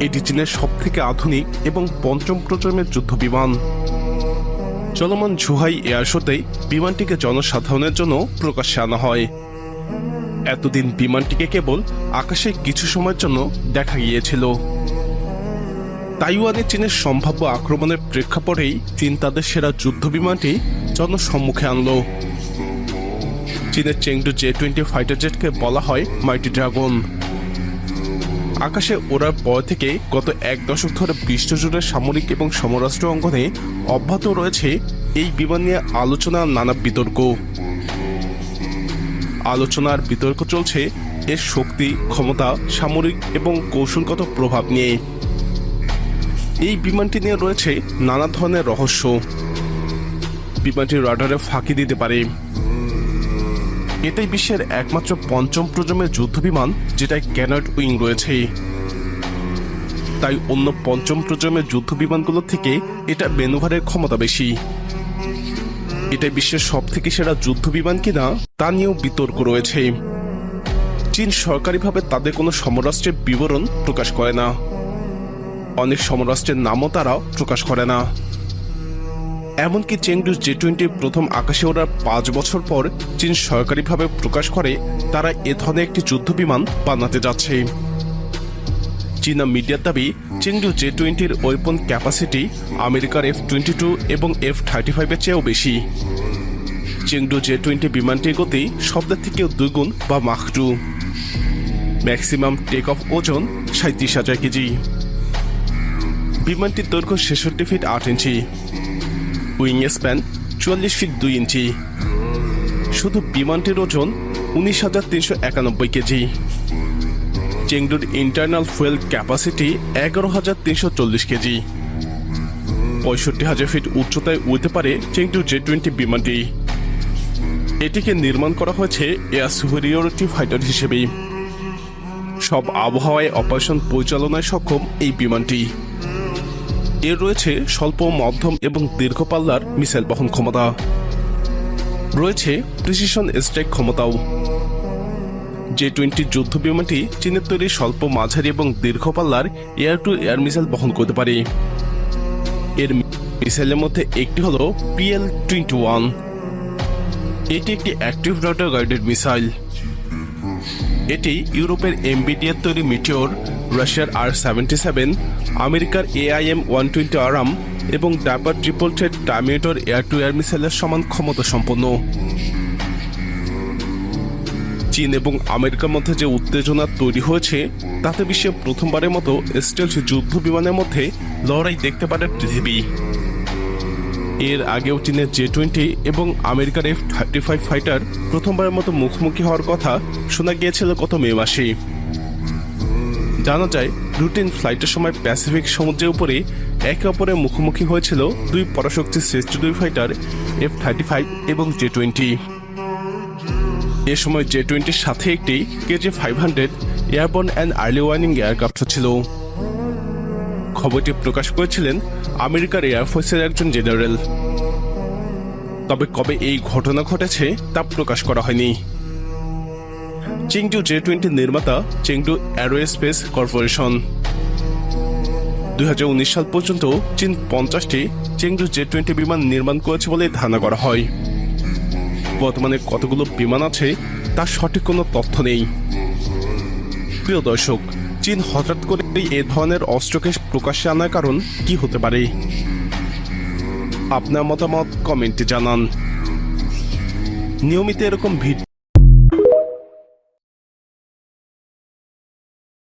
এটি চীনের সব থেকে আধুনিক এবং পঞ্চম প্রজন্মের যুদ্ধ বিমান চলমান ঝুহাই এয়ার শোতেই বিমানটিকে জনসাধারণের জন্য প্রকাশ্যে আনা হয়। এতদিন বিমানটিকে কেবল আকাশে কিছু সময়ের জন্য দেখা গিয়েছিল। তাইওয়ানে চীনের সম্ভাব্য আক্রমণের প্রেক্ষাপটেই চীন তাদের সেরা যুদ্ধ বিমানটি জনসম্মুখে আনলো। চীনের চেংডু জে টোয়েন্টি ফাইটার জেটকে বলা হয় মাইটি ড্রাগন। আকাশে ওড়ার পর থেকে গত এক দশক ধরে বিশ্বজুড়ে সামরিক এবং সমরাষ্ট্র অঙ্গনে অব্যাহত রয়েছে এই বিমান নিয়ে আলোচনা নানা বিতর্ক। আলোচনার বিতর্ক চলছে এর শক্তি, ক্ষমতা, সামরিক এবং কৌশলগত প্রভাব নিয়ে। এই বিমানটি নিয়ে রয়েছে নানা ধরনের রহস্য। বিমানটি রাডারে ফাঁকি দিতে পারে। এটাই বিশ্বের একমাত্র পঞ্চম প্রজন্মের যুদ্ধ বিমান যেটায় ক্যানয়েড উইং রয়েছে। তাই অন্য পঞ্চম প্রজন্মের যুদ্ধ বিমানগুলোর থেকে এটা মেনুভারের ক্ষমতা বেশি। এটা বিশ্বের সব থেকে সেরা যুদ্ধ বিমান কিনা তা নিয়েও বিতর্ক রয়েছে। চীন সরকারিভাবে তাদের কোনো সমরাষ্ট্রের বিবরণ প্রকাশ করে না। অনেক সমরাষ্ট্রের নামও তারা প্রকাশ করে না। এমনকি চেংডু জে টোয়েন্টি প্রথম আকাশে ওড়ার পাঁচ বছর পর চীন সরকারিভাবে প্রকাশ করে তারা এ ধরনের একটি যুদ্ধ বিমান বানাতে যাচ্ছে। চীনা মিডিয়ার দাবি চেংডু জে টোয়েন্টির ওয়েপন ক্যাপাসিটি আমেরিকার এফ টোয়েন্টি টু এবং এফ থার্টি ফাইভের চেয়েও বেশি। চেংডু জে টোয়েন্টি বিমানটির গতি শব্দের থেকেও দুইগুণ বা Mach two maximum take off ওজন সাঁত্রিশ হাজার কেজি। বিমানটির দৈর্ঘ্য ছেষট্টি ফিট আট ইঞ্চি। উইং স্প্যান চুয়াল্লিশ ফিট দুই ইঞ্চি। শুধু বিমানটির ওজন উনিশ হাজার তিনশো একানব্বই কেজি। চেংডুর ইন্টারনাল ফুয়েল ক্যাপাসিটি এগারো হাজার তিনশো চল্লিশ কেজি। পঁয়ষট্টি হাজার ফিট উচ্চতায় উড়তে পারে চেংডু জে টোয়েন্টি বিমানটি। এটিকে নির্মাণ করা হয়েছে এয়ার সুপেরিয়রিটি ফাইটার হিসেবেই সব আবহাওয়ায় অপারেশন পরিচালনায় সক্ষম এই বিমানটি। এর রয়েছে স্বল্প, মধ্যম এবং দীর্ঘ পাল্লার মিসাইল বহন ক্ষমতা। রয়েছে প্রিসিশন স্ট্রাইক ক্ষমতাও। জে টোয়েন্টি যুদ্ধ বিমানটি চীনের তৈরি স্বল্প, মাঝারি এবং দীর্ঘ পাল্লার এয়ার টু এয়ার মিসাইল বহন করতে পারে। এর মিসাইলের মধ্যে একটি হল পিএল টোয়েন্টি ওয়ান। এটি একটি অ্যাক্টিভ রটার গাইডেড মিসাইল। এটি ইউরোপের এমবিডিএর তৈরি মিটিওর। রাশিয়ার আর সেভেন্টি সেভেন আমেরিকার এআইএম ওয়ান টোয়েন্টি আরাম এবং ডাপার triple threat terminator air to air মিসাইলের সমান ক্ষমতা সম্পন্ন। চীন এবং আমেরিকার মধ্যে যে উত্তেজনা তৈরি হয়েছে, তাতে বিশ্বে প্রথমবারের মতো স্টেলস যুদ্ধ বিমানের মধ্যে লড়াই দেখতে পারে পৃথিবী। এর আগেও চীনের জে টোয়েন্টি এবং আমেরিকার এফ থার্টি ফাইভ ফাইটার প্রথমবারের মতো মুখোমুখি হওয়ার কথা শোনা গিয়েছিল গত মে মাসে। জানা যায়, রুটিন ফ্লাইটের সময় প্যাসিফিক সমুদ্রের উপরে একে অপরের মুখোমুখি হয়েছিল দুই পরাশক্তির শ্রেষ্ঠ দুই ফাইটার এফ থার্টি ফাইভ এবং জে টোয়েন্টি এ সময় জে টোয়েন্টির সাথে একটি KJ five hundred airborne and early warning aircraft ছিল। খবরটি প্রকাশ করেছিলেন আমেরিকার এয়ারফোর্সের একজন জেনারেল তবে কবে এই ঘটনা ঘটেছে তা প্রকাশ করা হয়নি। চিংডু জে টোয়েন্টির নির্মাতা চিংডু অ্যারোস্পেস কর্পোরেশন দুই উনিশ সাল পর্যন্ত চীন পঞ্চাশটি চেংডু জে টোয়েন্টি বিমান নির্মাণ করেছে বলে ধারণা করা হয়। বর্তমানে কতগুলো বিমান আছে, তার সঠিক কোনো তথ্য নেই। প্রিয় দর্শক, চীন হঠাৎ করে এ ধরনের অস্ত্রকে প্রকাশ্যে আনার কারণ কি হতে পারে? আপনার মতামত কমেন্টে জানান। নিয়মিত এরকম ভিডিও